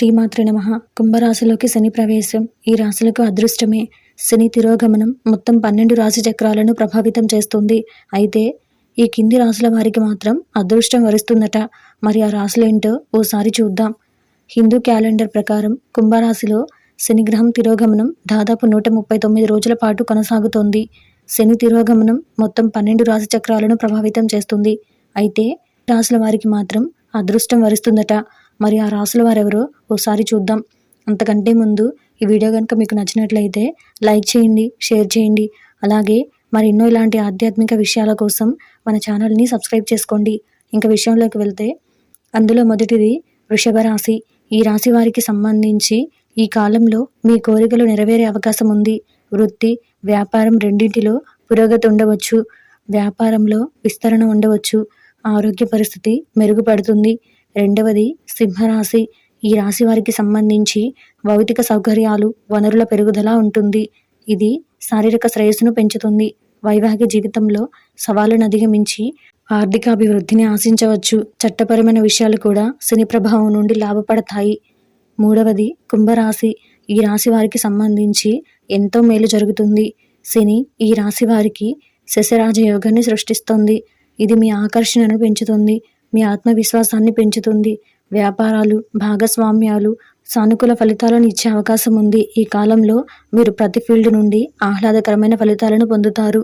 శ్రీమాతృ నమ. కుంభరాశిలోకి శని ప్రవేశం. ఈ రాశులకు అదృష్టమే. శని తిరోగమనం మొత్తం పన్నెండు రాశి చక్రాలను ప్రభావితం చేస్తుంది. అయితే ఈ కింది రాశుల వారికి మాత్రం అదృష్టం వరిస్తుందట. మరి ఆ రాశులేంటో ఓసారి చూద్దాం. హిందూ క్యాలెండర్ ప్రకారం కుంభరాశిలో శనిగ్రహం తిరోగమనం దాదాపు నూట ముప్పై తొమ్మిది రోజుల పాటు కొనసాగుతోంది. శని తిరోగమనం మొత్తం పన్నెండు రాశి చక్రాలను ప్రభావితం చేస్తుంది. అయితే రాశుల వారికి మాత్రం అదృష్టం వరిస్తుందట. మరి ఆ రాసుల వారెవరో ఓసారి చూద్దాం. అంతకంటే ముందు ఈ వీడియో కనుక మీకు నచ్చినట్లయితే లైక్ చేయండి షేర్ చేయండి. అలాగే మరి ఎన్నో ఇలాంటి ఆధ్యాత్మిక విషయాల కోసం మన ఛానల్ని సబ్స్క్రైబ్ చేసుకోండి. ఇంకా విషయంలోకి వెళ్తే అందులో మొదటిది వృషభ రాశి. ఈ రాశి వారికి సంబంధించి ఈ కాలంలో మీ కోరికలు నెరవేరే అవకాశం ఉంది. వృత్తి వ్యాపారం రెండింటిలో పురోగతి ఉండవచ్చు. వ్యాపారంలో విస్తరణ ఉండవచ్చు. ఆరోగ్య పరిస్థితి మెరుగుపడుతుంది. రెండవది సింహరాశి. ఈ రాశి వారికి సంబంధించి భౌతిక సౌకర్యాలు వనరుల పెరుగుదల ఉంటుంది. ఇది శారీరక శ్రేయస్సును పెంచుతుంది. వైవాహిక జీవితంలో సవాళ్ళను అధిగమించి ఆర్థిక అభివృద్ధిని ఆశించవచ్చు. చట్టపరమైన విషయాలు కూడా శని ప్రభావం నుండి లాభపడతాయి. మూడవది కుంభరాశి. ఈ రాశి వారికి సంబంధించి ఎంతో మేలు జరుగుతుంది. శని ఈ రాశి వారికి శశరాజ యోగాన్ని సృష్టిస్తుంది. ఇది మీ ఆకర్షణను పెంచుతుంది. మీ ఆత్మవిశ్వాసాన్ని పెంచుతుంది. వ్యాపారాలు భాగస్వామ్యాలు సానుకూల ఫలితాలను ఇచ్చే అవకాశం ఉంది. ఈ కాలంలో మీరు ప్రతి ఫీల్డ్ నుండి ఆహ్లాదకరమైన ఫలితాలను పొందుతారు.